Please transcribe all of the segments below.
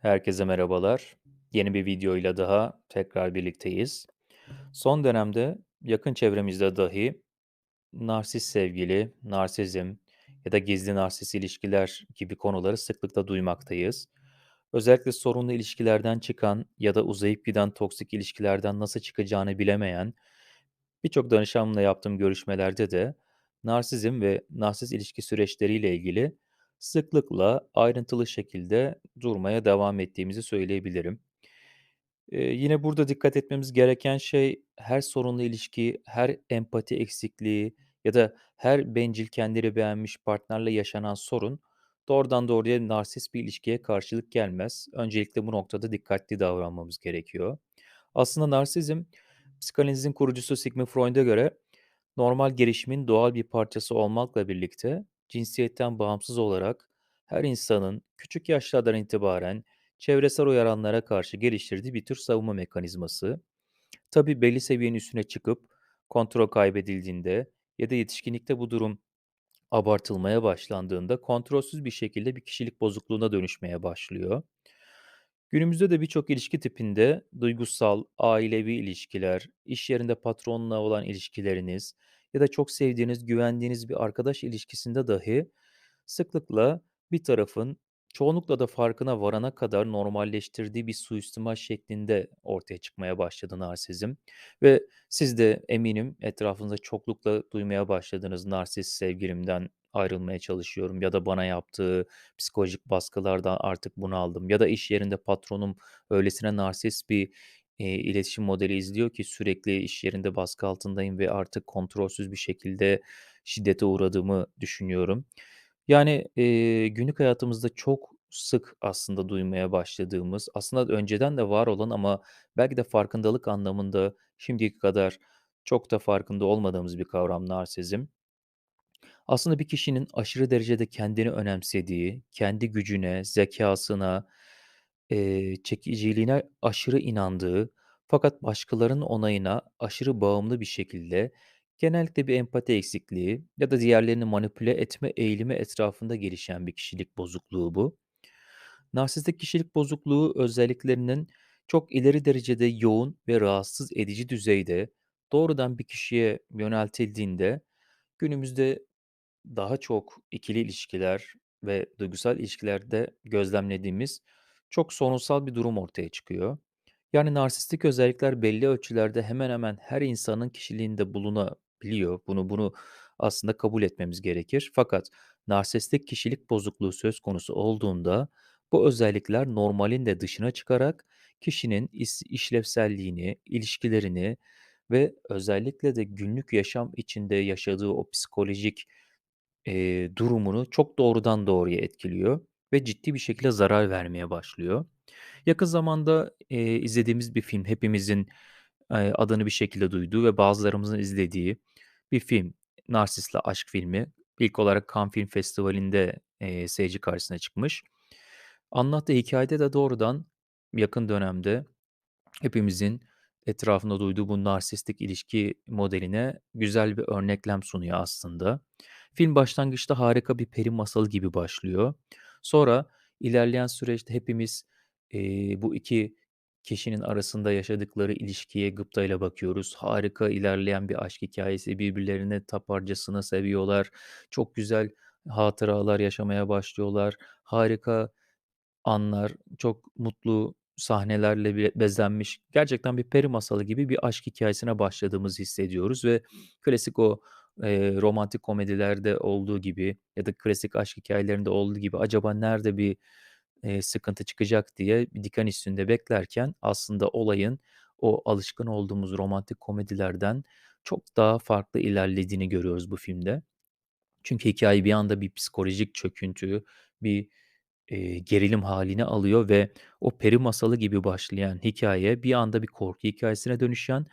Herkese merhabalar. Yeni bir videoyla daha tekrar birlikteyiz. Son dönemde yakın çevremizde dahi narsist sevgili, narsizm ya da gizli narsist ilişkiler gibi konuları sıklıkla duymaktayız. Özellikle sorunlu ilişkilerden çıkan ya da uzayıp giden toksik ilişkilerden nasıl çıkacağını bilemeyen birçok danışanımla yaptığım görüşmelerde de narsizm ve narsist ilişki süreçleriyle ilgili sıklıkla ayrıntılı şekilde durmaya devam ettiğimizi söyleyebilirim. Eee, yine burada dikkat etmemiz gereken şey her sorunlu ilişki, her empati eksikliği ya da her bencil kendini beğenmiş partnerle yaşanan sorun doğrudan doğruya narsist bir ilişkiye karşılık gelmez. Öncelikle bu noktada dikkatli davranmamız gerekiyor. Aslında narsizm, psikanalizin kurucusu Sigmund Freud'a göre normal gelişimin doğal bir parçası olmakla birlikte cinsiyetten bağımsız olarak her insanın küçük yaşlardan itibaren çevresel uyaranlara karşı geliştirdiği bir tür savunma mekanizması. Tabii belli seviyenin üstüne çıkıp kontrol kaybedildiğinde ya da yetişkinlikte bu durum abartılmaya başlandığında kontrolsüz bir şekilde bir kişilik bozukluğuna dönüşmeye başlıyor. Günümüzde de birçok ilişki tipinde duygusal, ailevi ilişkiler, iş yerinde patronla olan ilişkileriniz ya da çok sevdiğiniz, güvendiğiniz bir arkadaş ilişkisinde dahi sıklıkla bir tarafın çoğunlukla da farkına varana kadar normalleştirdiği bir suistimal şeklinde ortaya çıkmaya başladı narsizm. Ve siz de eminim etrafınızda çoklukla duymaya başladığınız narsist sevgilimden ayrılmaya çalışıyorum ya da bana yaptığı psikolojik baskılardan artık bunaldım ya da iş yerinde patronum öylesine narsist bir, eee, iletişim modeli izliyor ki sürekli iş yerinde baskı altındayım ve artık kontrolsüz bir şekilde şiddete uğradığımı düşünüyorum. Yani, eee, günlük hayatımızda çok sık aslında duymaya başladığımız, aslında önceden de var olan ama belki de farkındalık anlamında şimdiki kadar çok da farkında olmadığımız bir kavram narsizm. Aslında bir kişinin aşırı derecede kendini önemsediği, kendi gücüne, zekâsına, eee, çekiciliğine aşırı inandığı fakat başkalarının onayına aşırı bağımlı bir şekilde genellikle bir empati eksikliği ya da diğerlerini manipüle etme eğilimi etrafında gelişen bir kişilik bozukluğu bu. Narsistik kişilik bozukluğu özelliklerinin çok ileri derecede yoğun ve rahatsız edici düzeyde doğrudan bir kişiye yöneltildiğinde günümüzde daha çok ikili ilişkiler ve duygusal ilişkilerde gözlemlediğimiz çok sorunsal bir durum ortaya çıkıyor. Yani narsistik özellikler belli ölçülerde hemen hemen her insanın kişiliğinde bulunabiliyor. Bunu bunu aslında kabul etmemiz gerekir. Fakat narsistik kişilik bozukluğu söz konusu olduğunda bu özellikler normalin de dışına çıkarak kişinin işlevselliğini, ilişkilerini ve özellikle de günlük yaşam içinde yaşadığı o psikolojik Eee, durumunu çok doğrudan doğruya etkiliyor ve ciddi bir şekilde zarar vermeye başlıyor. Yakın zamanda, eee, izlediğimiz bir film, hepimizin, eee, adını bir şekilde duyduğu ve bazılarımızın izlediği bir film, Narsis'le Aşk filmi. İlk olarak Cannes Film Festivali'nde, eee, seyirci karşısına çıkmış. Anlattığı hikâyede de doğrudan yakın dönemde hepimizin etrafında duyduğu bu narsistik ilişki modeline güzel bir örneklem sunuyor aslında. Film başlangıçta harika bir peri masalı gibi başlıyor. Sonra ilerleyen süreçte hepimiz, eee, bu 2 kişinin arasında yaşadıkları ilişkiye gıptayla bakıyoruz. Harika ilerleyen bir aşk hikâyesi, birbirlerini taparcasına seviyorlar. Çok güzel hatıralar yaşamaya başlıyorlar. Harika anlar, çok mutlu sahnelerle be bezenmiş, gerçekten bir peri masalı gibi bir aşk hikâyesine başladığımızı hissediyoruz ve klasik o, eee, romantik komedilerde olduğu gibi ya da klasik aşk hikâyelerinde olduğu gibi acaba nerede bir, eee, sıkıntı çıkacak diye bir diken üstünde beklerken aslında olayın o alışkın olduğumuz romantik komedilerden çok daha farklı ilerlediğini görüyoruz bu filmde. Çünkü hikâye bir anda bir psikolojik çöküntü, bir Eee, gerilim hâlini alıyor ve o peri masalı gibi başlayan hikâye bir anda bir korku hikâyesine dönüşen,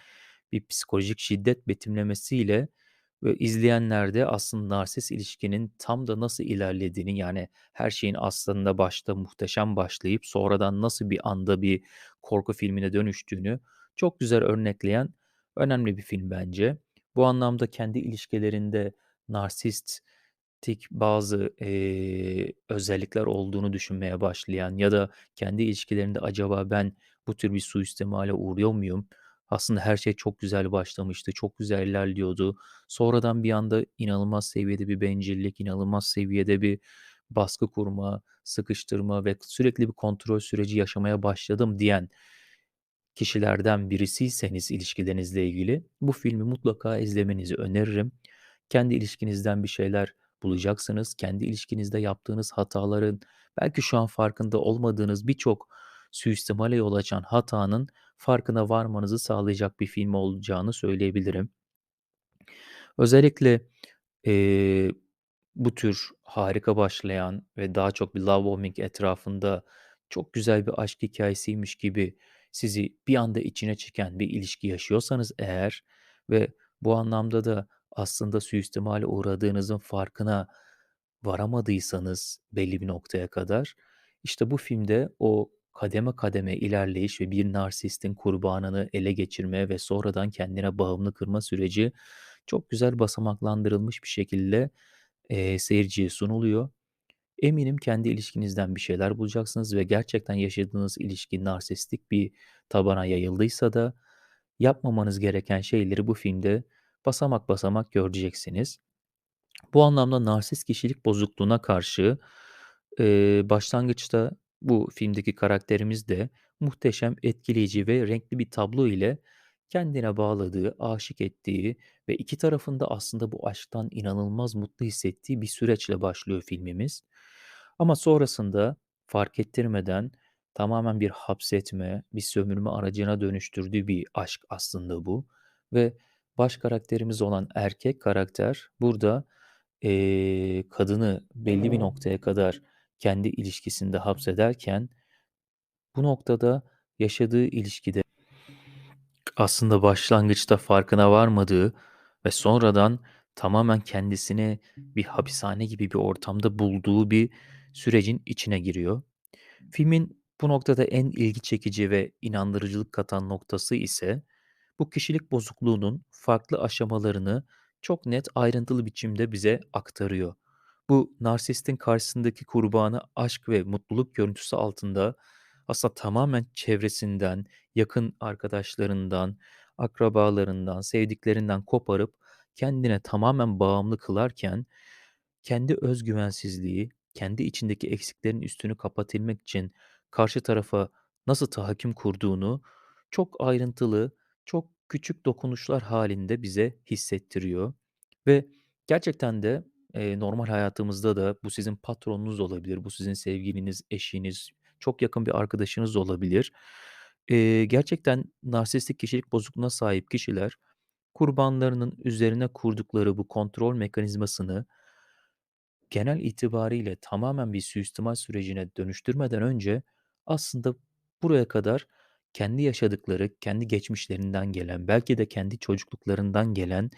bir psikolojik şiddet betimlemesiyle ve izleyenler aslında narsist ilişkinin tam da nasıl ilerlediğini, yani her şeyin aslında başta muhteşem başlayıp sonradan nasıl bir anda bir korku filmine dönüştüğünü çok güzel örnekleyen önemli bir film bence. Bu anlamda kendi ilişkilerinde narsist narsistik bazı, eee, özellikler olduğunu düşünmeye başlayan ya da kendi ilişkilerinde acaba ben bu tür bir suistimale uğruyor muyum? Aslında her şey çok güzel başlamıştı, çok güzel ilerliyordu. Sonradan bir anda inanılmaz seviyede bir bencillik, inanılmaz seviyede bir baskı kurma, sıkıştırma ve sürekli bir kontrol süreci yaşamaya başladım diyen kişilerden birisiyseniz ilişkilerinizle ilgili bu filmi mutlaka izlemenizi öneririm. Kendi ilişkinizden bir şeyler bulacaksınız. Kendi ilişkinizde yaptığınız hataların, belki şu an farkında olmadığınız birçok suistimale yol açan hatanın farkına varmanızı sağlayacak bir film olacağını söyleyebilirim. Özellikle, eee, bu tür harika başlayan ve daha çok bir love bombing etrafında çok güzel bir aşk hikâyesiymiş gibi sizi bir anda içine çeken bir ilişki yaşıyorsanız eğer ve bu anlamda da aslında suistimale uğradığınızın farkına varamadıysanız belli bir noktaya kadar, işte bu filmde o kademe kademe ilerleyiş ve bir narsistin kurbanını ele geçirme ve sonradan kendine bağımlı kırma süreci çok güzel basamaklandırılmış bir şekilde, eee, seyirciye sunuluyor. Eminim kendi ilişkinizden bir şeyler bulacaksınız ve gerçekten yaşadığınız ilişki narsistik bir tabana yayıldıysa da yapmamanız gereken şeyleri bu filmde basamak basamak göreceksiniz. Bu anlamda narsist kişilik bozukluğuna karşı, eee, başlangıçta bu filmdeki karakterimiz de muhteşem, etkileyici ve renkli bir tablo ile kendine bağladığı, aşık ettiği ve iki tarafın da aslında bu aşktan inanılmaz mutlu hissettiği bir süreçle başlıyor filmimiz. Ama sonrasında fark ettirmeden tamamen bir hapsetme, bir sömürme aracına dönüştürdüğü bir aşk aslında bu ve baş karakterimiz olan erkek karakter burada, eee, kadını belli bir noktaya kadar kendi ilişkisinde hapsederken bu noktada yaşadığı ilişkide aslında başlangıçta farkına varmadığı ve sonradan tamamen kendisini bir hapishane gibi bir ortamda bulduğu bir sürecin içine giriyor. Filmin bu noktada en ilgi çekici ve inandırıcılık katan noktası ise bu kişilik bozukluğunun farklı aşamalarını çok net, ayrıntılı biçimde bize aktarıyor. Bu narsistin karşısındaki kurbanı aşk ve mutluluk görüntüsü altında aslında tamamen çevresinden, yakın arkadaşlarından, akrabalarından, sevdiklerinden koparıp kendine tamamen bağımlı kılarken kendi özgüvensizliği, kendi içindeki eksiklerin üstünü kapatabilmek için karşı tarafa nasıl tahakküm kurduğunu çok ayrıntılı, çok küçük dokunuşlar halinde bize hissettiriyor ve gerçekten de, eee, normal hayatımızda da bu sizin patronunuz olabilir, bu sizin sevgiliniz, eşiniz, çok yakın bir arkadaşınız olabilir. Eee, gerçekten narsistik kişilik bozukluğuna sahip kişiler kurbanlarının üzerine kurdukları bu kontrol mekanizmasını genel itibariyle tamamen bir suistimal sürecine dönüştürmeden önce aslında buraya kadar kendi yaşadıkları, kendi geçmişlerinden gelen, belki de kendi çocukluklarından gelen,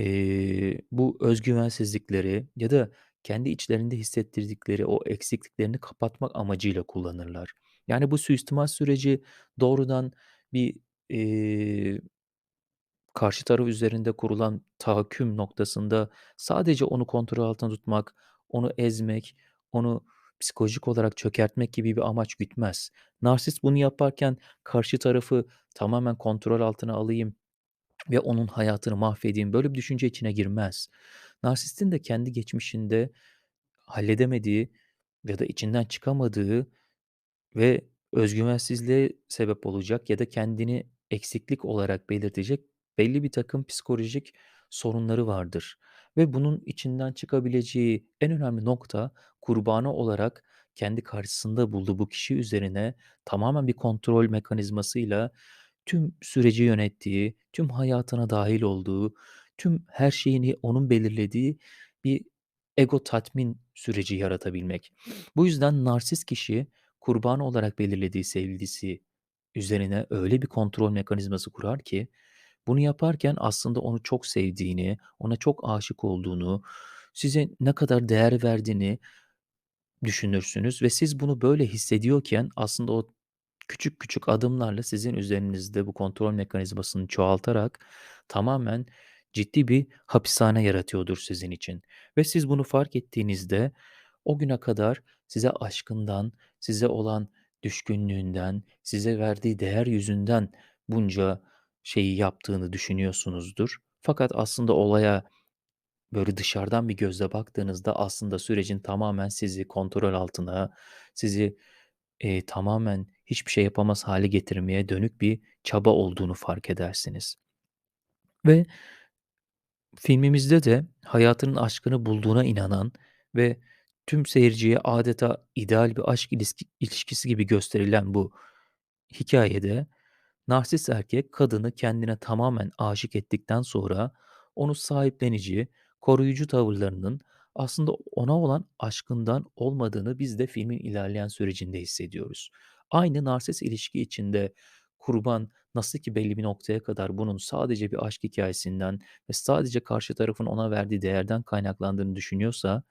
eee, bu özgüvensizlikleri ya da kendi içlerinde hissettirdikleri o eksikliklerini kapatmak amacıyla kullanırlar. Yani bu suistimal süreci doğrudan bir, eee Karşı taraf üzerinde kurulan tahakküm noktasında sadece onu kontrol altında tutmak, onu ezmek, onu psikolojik olarak çökertmek gibi bir amaç gütmez. Narsist bunu yaparken karşı tarafı tamamen kontrol altına alayım ve onun hayatını mahvedeyim, böyle bir düşünce içine girmez. Narsistin de kendi geçmişinde halledemediği ya da içinden çıkamadığı ve özgüvensizliğe sebep olacak ya da kendini eksiklik olarak belirtecek belli bir takım psikolojik sorunları vardır ve bunun içinden çıkabileceği en önemli nokta kurbanı olarak kendi karşısında bulduğu bu kişi üzerine tamamen bir kontrol mekanizmasıyla tüm süreci yönettiği, tüm hayatına dahil olduğu, tüm her şeyini onun belirlediği bir ego tatmin süreci yaratabilmek. Bu yüzden narsist kişi kurbanı olarak belirlediği sevgilisi üzerine öyle bir kontrol mekanizması kurar ki bunu yaparken aslında onu çok sevdiğini, ona çok aşık olduğunu, size ne kadar değer verdiğini düşünürsünüz ve siz bunu böyle hissediyorken aslında o küçük küçük adımlarla sizin üzerinizde bu kontrol mekanizmasını çoğaltarak tamamen ciddi bir hapishane yaratıyordur sizin için ve siz bunu fark ettiğinizde o güne kadar size aşkından, size olan düşkünlüğünden, size verdiği değer yüzünden bunca şeyi yaptığını düşünüyorsunuzdur. Fakat aslında olaya böyle dışarıdan bir gözle baktığınızda aslında sürecin tamamen sizi kontrol altına, sizi, eee, tamamen hiçbir şey yapamaz hâle getirmeye dönük bir çaba olduğunu fark edersiniz. Ve filmimizde de hayatının aşkını bulduğuna inanan ve tüm seyirciye adeta ideal bir aşk ilişkisi gibi gösterilen bu hikâyede narsist erkek kadını kendine tamamen aşık ettikten sonra onu sahiplenici, koruyucu tavırlarının aslında ona olan aşkından olmadığını biz de filmin ilerleyen sürecinde hissediyoruz. Aynı narsist ilişki içinde kurban nasıl ki belli bir noktaya kadar bunun sadece bir aşk hikâyesinden ve sadece karşı tarafın ona verdiği değerden kaynaklandığını düşünüyorsa,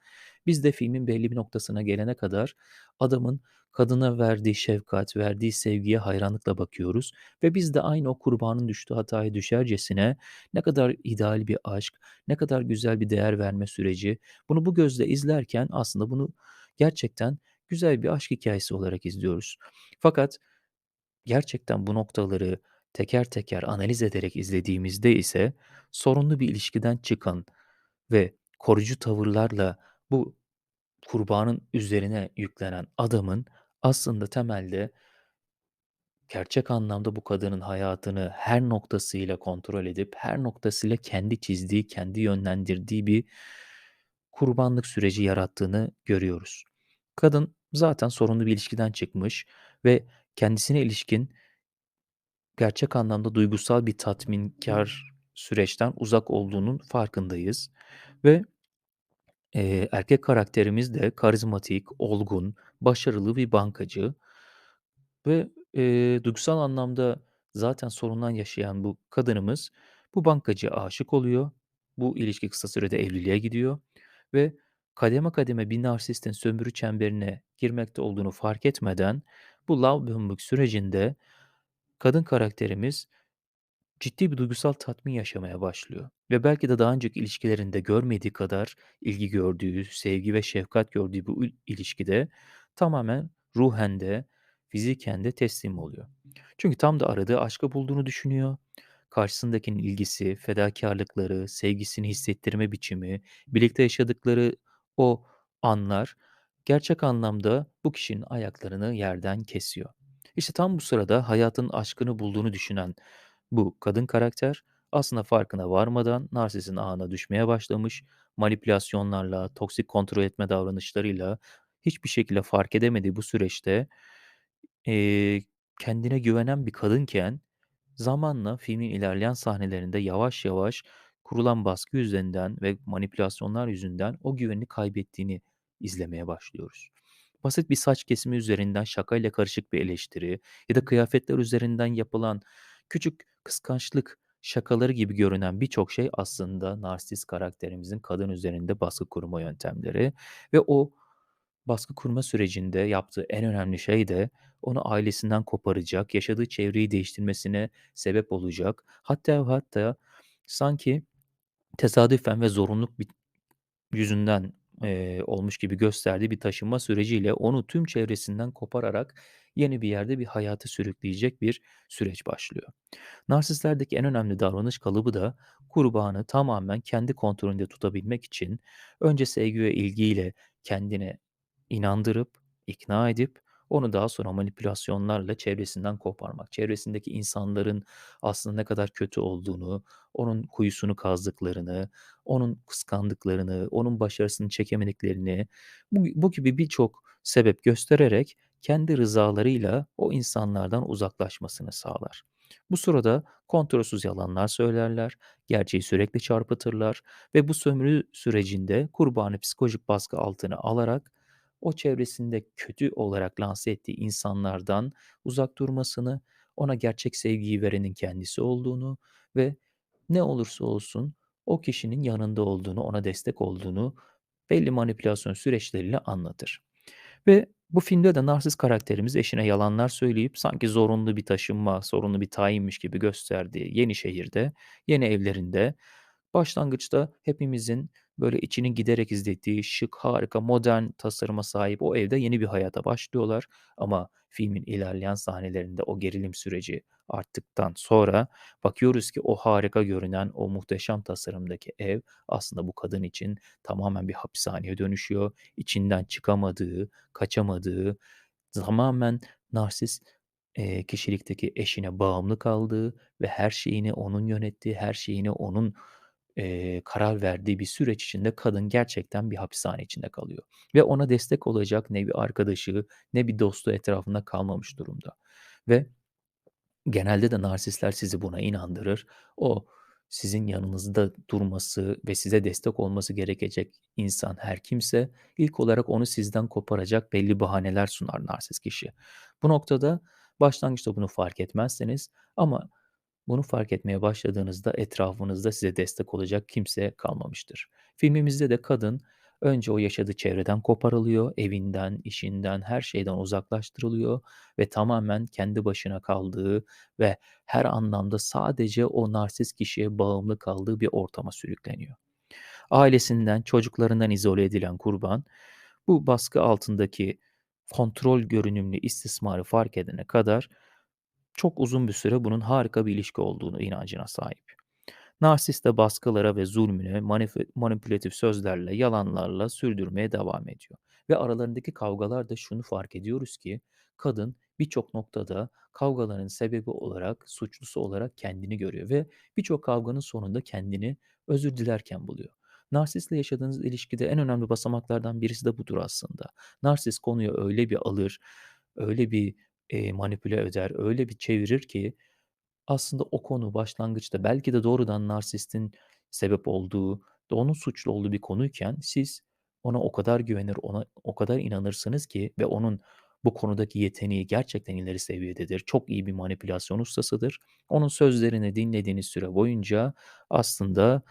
biz de filmin belli bir noktasına gelene kadar adamın kadına verdiği şefkat, verdiği sevgiye hayranlıkla bakıyoruz ve biz de aynı o kurbanın düştüğü hataya düşercesine ne kadar ideal bir aşk, ne kadar güzel bir değer verme süreci, bunu bu gözle izlerken aslında bunu gerçekten güzel bir aşk hikâyesi olarak izliyoruz. Fakat gerçekten bu noktaları teker teker analiz ederek izlediğimizde ise sorunlu bir ilişkiden çıkan ve koruyucu tavırlarla bu kurbanın üzerine yüklenen adamın aslında temelde gerçek anlamda bu kadının hayatını her noktasıyla kontrol edip her noktasıyla kendi çizdiği, kendi yönlendirdiği bir kurbanlık süreci yarattığını görüyoruz. Kadın zaten sorunlu bir ilişkiden çıkmış ve kendisine ilişkin gerçek anlamda duygusal bir tatminkâr süreçten uzak olduğunun farkındayız ve, eee, erkek karakterimiz de karizmatik, olgun, başarılı bir bankacı ve, eee, duygusal anlamda zaten sorunlar yaşayan bu kadınımız bu bankacıya aşık oluyor. Bu ilişki kısa sürede evliliğe gidiyor ve kademe kademe bir narsistin sömürü çemberine girmekte olduğunu fark etmeden bu love sürecinde kadın karakterimiz ciddi bir duygusal tatmin yaşamaya başlıyor ve belki de daha önceki ilişkilerinde görmediği kadar ilgi gördüğü, sevgi ve şefkat gördüğü bu ilişkide tamamen ruhen de fiziken de teslim oluyor. Çünkü tam da aradığı aşkı bulduğunu düşünüyor. Karşısındakinin ilgisi, fedakârlıkları, sevgisini hissettirme biçimi, birlikte yaşadıkları o anlar gerçek anlamda bu kişinin ayaklarını yerden kesiyor. İşte tam bu sırada hayatının aşkını bulduğunu düşünen bu kadın karakter aslında farkına varmadan narsistin ağına düşmeye başlamış, manipülasyonlarla, toksik kontrol etme davranışlarıyla hiçbir şekilde fark edemediği bu süreçte, eee, kendine güvenen bir kadınken zamanla filmin ilerleyen sahnelerinde yavaş yavaş kurulan baskı üzerinden ve manipülasyonlar yüzünden o güvenini kaybettiğini izlemeye başlıyoruz. Basit bir saç kesimi üzerinden şakayla karışık bir eleştiri ya da kıyafetler üzerinden yapılan küçük kıskançlık şakaları gibi görünen birçok şey aslında narsist karakterimizin kadın üzerinde baskı kurma yöntemleri ve o baskı kurma sürecinde yaptığı en önemli şey de onu ailesinden koparacak, yaşadığı çevreyi değiştirmesine sebep olacak. Hatta hatta sanki tesadüfen ve zorunluluk bit yüzünden, eee, olmuş gibi gösterdiği bir taşınma süreciyle onu tüm çevresinden kopararak yeni bir yerde bir hayata sürükleyecek bir süreç başlıyor. Narsistlerdeki en önemli davranış kalıbı da kurbanı tamamen kendi kontrolünde tutabilmek için önce sevgi ve ilgiyle kendine inandırıp, ikna edip onu daha sonra manipülasyonlarla çevresinden koparmak. Çevresindeki insanların aslında ne kadar kötü olduğunu, onun kuyusunu kazdıklarını, onun kıskandıklarını, onun başarısını çekemediklerini, bu bu gibi birçok sebep göstererek kendi rızalarıyla o insanlardan uzaklaşmasını sağlar. Bu sırada kontrolsüz yalanlar söylerler, gerçeği sürekli çarpıtırlar ve bu sömürü sürecinde kurbanı psikolojik baskı altına alarak o çevresinde kötü olarak lanse ettiği insanlardan uzak durmasını, ona gerçek sevgiyi verenin kendisi olduğunu ve ne olursa olsun o kişinin yanında olduğunu, ona destek olduğunu belli manipülasyon süreçleriyle anlatır. Ve bu filmde de narsist karakterimiz eşine yalanlar söyleyip sanki zorunlu bir taşınma, zorunlu bir tayinmiş gibi gösterdiği yeni şehirde, yeni evlerinde Başlangıçta hepimizin böyle içinin giderek izlediği şık, harika, modern tasarıma sahip o evde yeni bir hayata başlıyorlar. Ama filmin ilerleyen sahnelerinde o gerilim süreci arttıktan sonra bakıyoruz ki o harika görünen, o muhteşem tasarımdaki ev aslında bu kadın için tamamen bir hapishaneye dönüşüyor. İçinden çıkamadığı, kaçamadığı, tamamen narsist kişilikteki eşine bağımlı kaldığı ve her şeyini onun yönettiği, her şeyini onun eee, karar verdiği bir süreç içinde kadın gerçekten bir hapishane içinde kalıyor. Ve ona destek olacak ne bir arkadaşı ne bir dostu etrafında kalmamış durumda. Ve genelde de narsistler sizi buna inandırır. O sizin yanınızda durması ve size destek olması gerekecek insan her kimse ilk olarak onu sizden koparacak belli bahaneler sunar narsist kişi. Bu noktada başlangıçta bunu fark etmezseniz ama bunu fark etmeye başladığınızda etrafınızda size destek olacak kimse kalmamıştır. Filmimizde de kadın önce o yaşadığı çevreden koparılıyor, evinden, işinden, her şeyden uzaklaştırılıyor ve tamamen kendi başına kaldığı ve her anlamda sadece o narsist kişiye bağımlı kaldığı bir ortama sürükleniyor. Ailesinden, çocuklarından izole edilen kurban, bu baskı altındaki kontrol görünümlü istismarı fark edene kadar çok uzun bir süre bunun harika bir ilişki olduğunu inancına sahip. Narsist de baskılara ve zulmüne manipülatif sözlerle, yalanlarla sürdürmeye devam ediyor. Ve aralarındaki kavgalarda şunu fark ediyoruz ki kadın birçok noktada kavgaların sebebi olarak, suçlusu olarak kendini görüyor ve birçok kavganın sonunda kendini özür dilerken buluyor. Narsistle yaşadığınız ilişkide en önemli basamaklardan birisi de budur aslında. Narsist konuyu öyle bir alır, öyle bir manipüle eder, öyle bir çevirir ki aslında o konu başlangıçta belki de doğrudan narsistin sebep olduğu da onun suçlu olduğu bir konuyken siz ona o kadar güvenir, ona o kadar inanırsınız ki ve onun bu konudaki yeteneği gerçekten ileri seviyededir. Çok iyi bir manipülasyon ustasıdır. Onun sözlerini dinlediğiniz süre boyunca aslında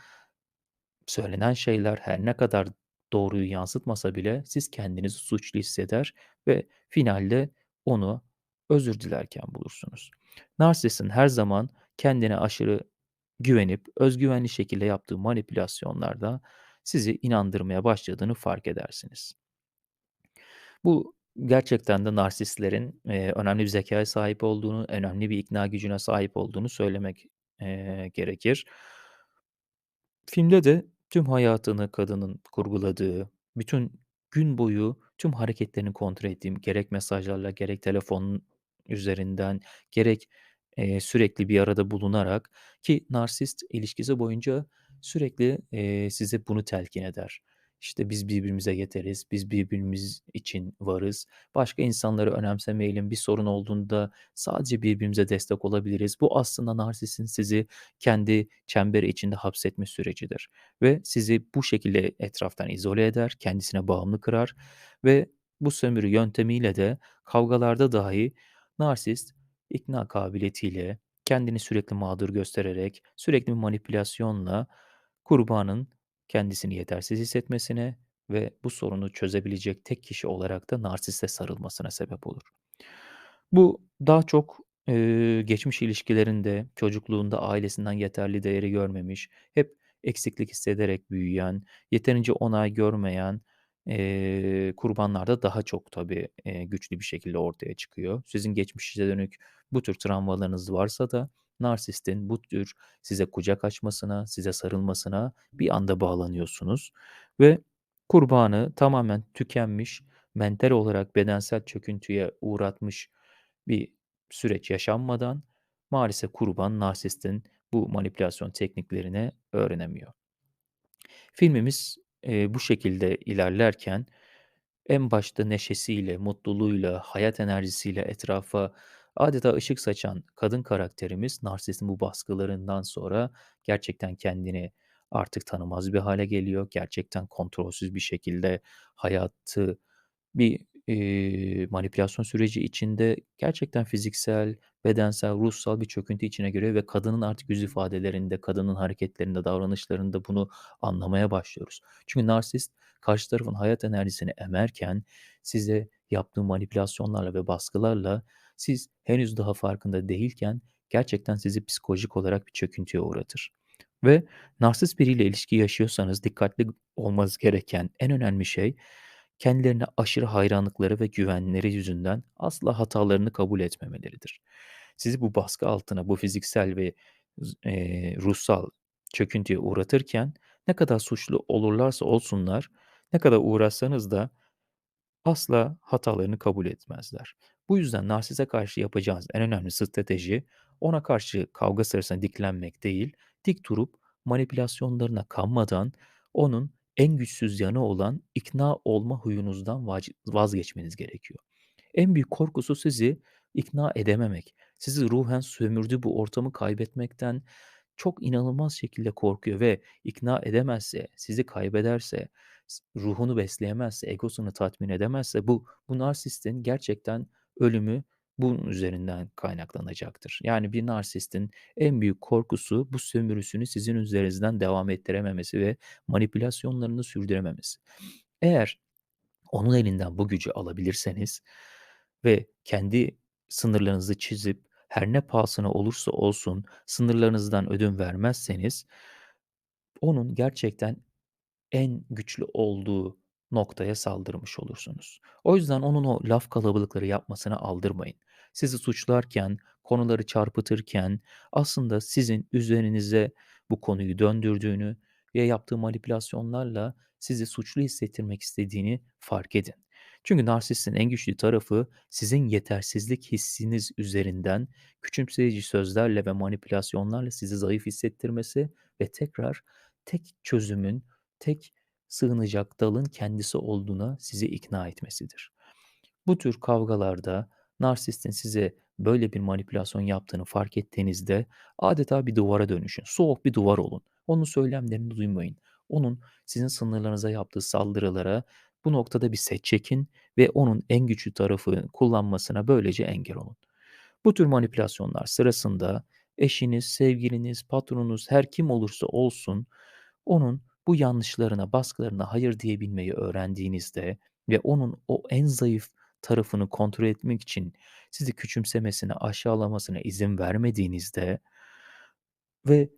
söylenen şeyler her ne kadar doğruyu yansıtmasa bile siz kendinizi suçlu hisseder ve finalde onu özür dilerken bulursunuz. Narsistin her zaman kendine aşırı güvenip özgüvenli şekilde yaptığı manipülasyonlarda sizi inandırmaya başladığını fark edersiniz. Bu gerçekten de narsistlerin, eee, önemli bir zekâya sahip olduğunu, önemli bir ikna gücüne sahip olduğunu söylemek, eee, gerekir. Filmde de tüm hayatını kadının kurguladığı, bütün gün boyu tüm hareketlerini kontrol ettiğim, gerek mesajlarla, gerek telefon üzerinden, gerek, eee, sürekli bir arada bulunarak ki narsist ilişkisi boyunca sürekli, eee, size bunu telkin eder. İşte, "Biz birbirimize yeteriz, biz birbirimiz için varız, başka insanları önemsemeyelim, bir sorun olduğunda sadece birbirimize destek olabiliriz." Bu aslında narsistin sizi kendi çemberi içinde hapsetme sürecidir ve sizi bu şekilde etraftan izole eder, kendisine bağımlı kırar ve bu sömürü yöntemiyle de kavgalarda dahi narsist ikna kabiliyetiyle, kendini sürekli mağdur göstererek, sürekli manipülasyonla kurbanın kendisini yetersiz hissetmesine ve bu sorunu çözebilecek tek kişi olarak da narsiste sarılmasına sebep olur. Bu daha çok, eee, geçmiş ilişkilerinde, çocukluğunda ailesinden yeterli değeri görmemiş, hep eksiklik hissederek büyüyen, yeterince onay görmeyen, eee, kurbanlarda daha çok tabii, eee, güçlü bir şekilde ortaya çıkıyor. Sizin geçmişe dönük bu tür travmalarınız varsa da narsistin bu tür size kucak açmasına, size sarılmasına bir anda bağlanıyorsunuz ve kurbanı tamamen tükenmiş, mental olarak bedensel çöküntüye uğratmış bir süreç yaşanmadan maalesef kurban narsistin bu manipülasyon tekniklerini öğrenemiyor. Filmimiz, eee, bu şekilde ilerlerken en başta neşesiyle, mutluluğuyla, hayat enerjisiyle etrafa adeta ışık saçan kadın karakterimiz narsistin bu baskılarından sonra gerçekten kendini artık tanımaz bir hale geliyor. Gerçekten kontrolsüz bir şekilde hayatı bir, eee, manipülasyon süreci içinde gerçekten fiziksel, bedensel, ruhsal bir çöküntü içine giriyor ve kadının artık yüz ifadelerinde, kadının hareketlerinde, davranışlarında bunu anlamaya başlıyoruz. Çünkü narsist karşı tarafın hayat enerjisini emerken size yaptığı manipülasyonlarla ve baskılarla siz henüz daha farkında değilken gerçekten sizi psikolojik olarak bir çöküntüye uğratır. Ve narsist biriyle ilişki yaşıyorsanız dikkatli olmanız gereken en önemli şey, kendilerine aşırı hayranlıkları ve güvenleri yüzünden asla hatalarını kabul etmemeleridir. Sizi bu baskı altına, bu fiziksel ve eee, ruhsal çöküntüye uğratırken ne kadar suçlu olurlarsa olsunlar, ne kadar uğraşsanız da asla hatalarını kabul etmezler. Bu yüzden narsiste karşı yapacağınız en önemli strateji, ona karşı kavga sırasında diklenmek değil, dik durup manipülasyonlarına kanmadan onun en güçsüz yanı olan ikna olma huyunuzdan vazgeçmeniz gerekiyor. En büyük korkusu sizi ikna edememek. Sizi ruhen sömürdüğü bu ortamı kaybetmekten çok inanılmaz şekilde korkuyor ve ikna edemezse, sizi kaybederse, ruhunu besleyemezse, egosunu tatmin edemezse bu bu narsistin gerçekten ölümü bunun üzerinden kaynaklanacaktır. Yani bir narsistin en büyük korkusu bu sömürüsünü sizin üzerinizden devam ettirememesi ve manipülasyonlarını sürdürememesi. Eğer onun elinden bu gücü alabilirseniz ve kendi sınırlarınızı çizip her ne pahasına olursa olsun sınırlarınızdan ödün vermezseniz onun gerçekten en güçlü olduğu noktaya saldırmış olursunuz. O yüzden onun o laf kalabalıkları yapmasına aldırmayın. Sizi suçlarken, konuları çarpıtırken aslında sizin üzerinize bu konuyu döndürdüğünü ve yaptığı manipülasyonlarla sizi suçlu hissettirmek istediğini fark edin. Çünkü narsistin en güçlü tarafı sizin yetersizlik hissiniz üzerinden küçümseyici sözlerle ve manipülasyonlarla sizi zayıf hissettirmesi ve tekrar tek çözümün, tek sığınacak dalın kendisi olduğuna sizi ikna etmesidir. Bu tür kavgalarda narsistin size böyle bir manipülasyon yaptığını fark ettiğinizde adeta bir duvara dönüşün. Soğuk bir duvar olun. Onun söylemlerini duymayın. Onun sizin sınırlarınıza yaptığı saldırılara bu noktada bir set çekin ve onun en güçlü tarafı kullanmasına böylece engel olun. Bu tür manipülasyonlar sırasında eşiniz, sevgiliniz, patronunuz her kim olursa olsun onun bu yanlışlarına, baskılarına hayır diyebilmeyi öğrendiğinizde ve onun o en zayıf tarafını kontrol etmek için sizi küçümsemesine, aşağılamasına izin vermediğinizde ve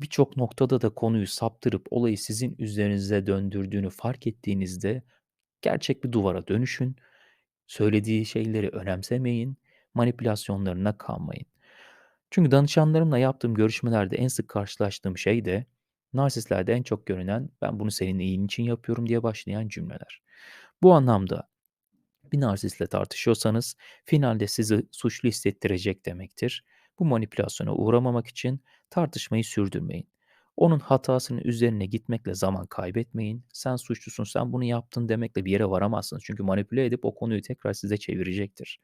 birçok noktada da konuyu saptırıp olayı sizin üzerinize döndürdüğünü fark ettiğinizde gerçek bir duvara dönüşün. Söylediği şeyleri önemsemeyin, manipülasyonlarına kanmayın. Çünkü danışanlarımla yaptığım görüşmelerde en sık karşılaştığım şey de narsistlerde en çok görünen "Ben bunu senin iyiliğin için yapıyorum." diye başlayan cümleler. Bu anlamda bir narsistle tartışıyorsanız finalde sizi suçlu hissettirecek demektir. Bu manipülasyona uğramamak için tartışmayı sürdürmeyin. Onun hatasının üzerine gitmekle zaman kaybetmeyin. "Sen suçlusun, sen bunu yaptın." demekle bir yere varamazsınız. Çünkü manipüle edip o konuyu tekrar size çevirecektir.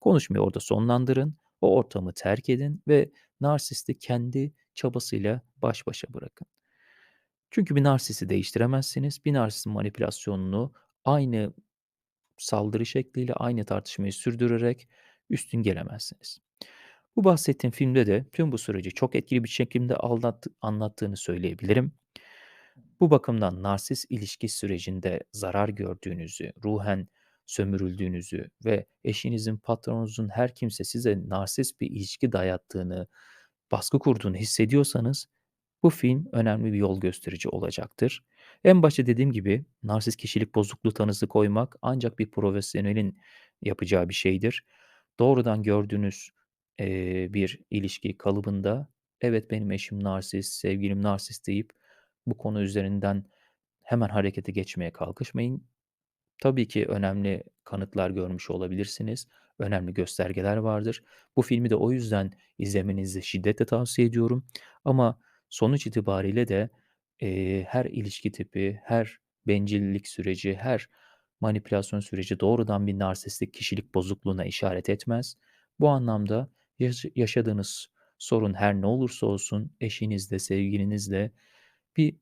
Konuşmayı orada sonlandırın, o ortamı terk edin ve narsisti kendi çabasıyla baş başa bırakın. Çünkü bir narsisti değiştiremezsiniz. Bir narsistin manipülasyonunu aynı saldırı şekliyle, aynı tartışmayı sürdürerek üstün gelemezsiniz. Bu bahsettiğim filmde de tüm bu süreci çok etkili bir şekilde anlattığını söyleyebilirim. Bu bakımdan narsist ilişki sürecinde zarar gördüğünüzü, ruhen sömürüldüğünüzü ve eşinizin, patronunuzun her kimse size narsist bir ilişki dayattığını, baskı kurduğunu hissediyorsanız bu film önemli bir yol gösterici olacaktır. En başta dediğim gibi narsist kişilik bozukluğu tanısı koymak ancak bir profesyonelin yapacağı bir şeydir. Doğrudan gördüğünüz, eee, bir ilişki kalıbında "Evet, benim eşim narsist, sevgilim narsist." deyip bu konu üzerinden hemen harekete geçmeye kalkışmayın. Tabii ki önemli kanıtlar görmüş olabilirsiniz. Önemli göstergeler vardır. Bu filmi de o yüzden izlemenizi şiddetle tavsiye ediyorum. Ama sonuç itibariyle de, eee, her ilişki tipi, her bencillik süreci, her manipülasyon süreci doğrudan bir narsistik kişilik bozukluğuna işaret etmez. Bu anlamda yaşı yaşadığınız sorun her ne olursa olsun eşinizle, sevgilinizle bir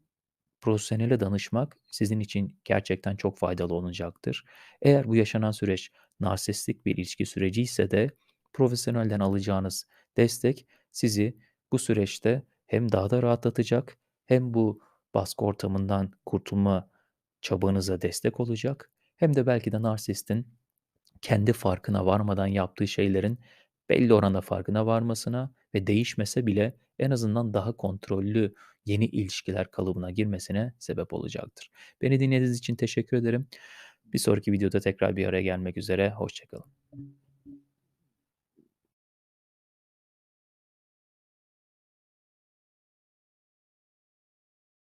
profesyonele danışmak sizin için gerçekten çok faydalı olacaktır. Eğer bu yaşanan süreç narsistik bir ilişki süreciyse de profesyonelden alacağınız destek sizi bu süreçte hem daha da rahatlatacak hem bu baskı ortamından kurtulma çabanıza destek olacak hem de belki de narsistin kendi farkına varmadan yaptığı şeylerin belli oranda farkına varmasına ve değişmese bile en azından daha kontrollü yeni ilişkiler kalıbına girmesine sebep olacaktır. Beni dinlediğiniz için teşekkür ederim. Bir sonraki videoda tekrar bir araya gelmek üzere, hoşça kalın.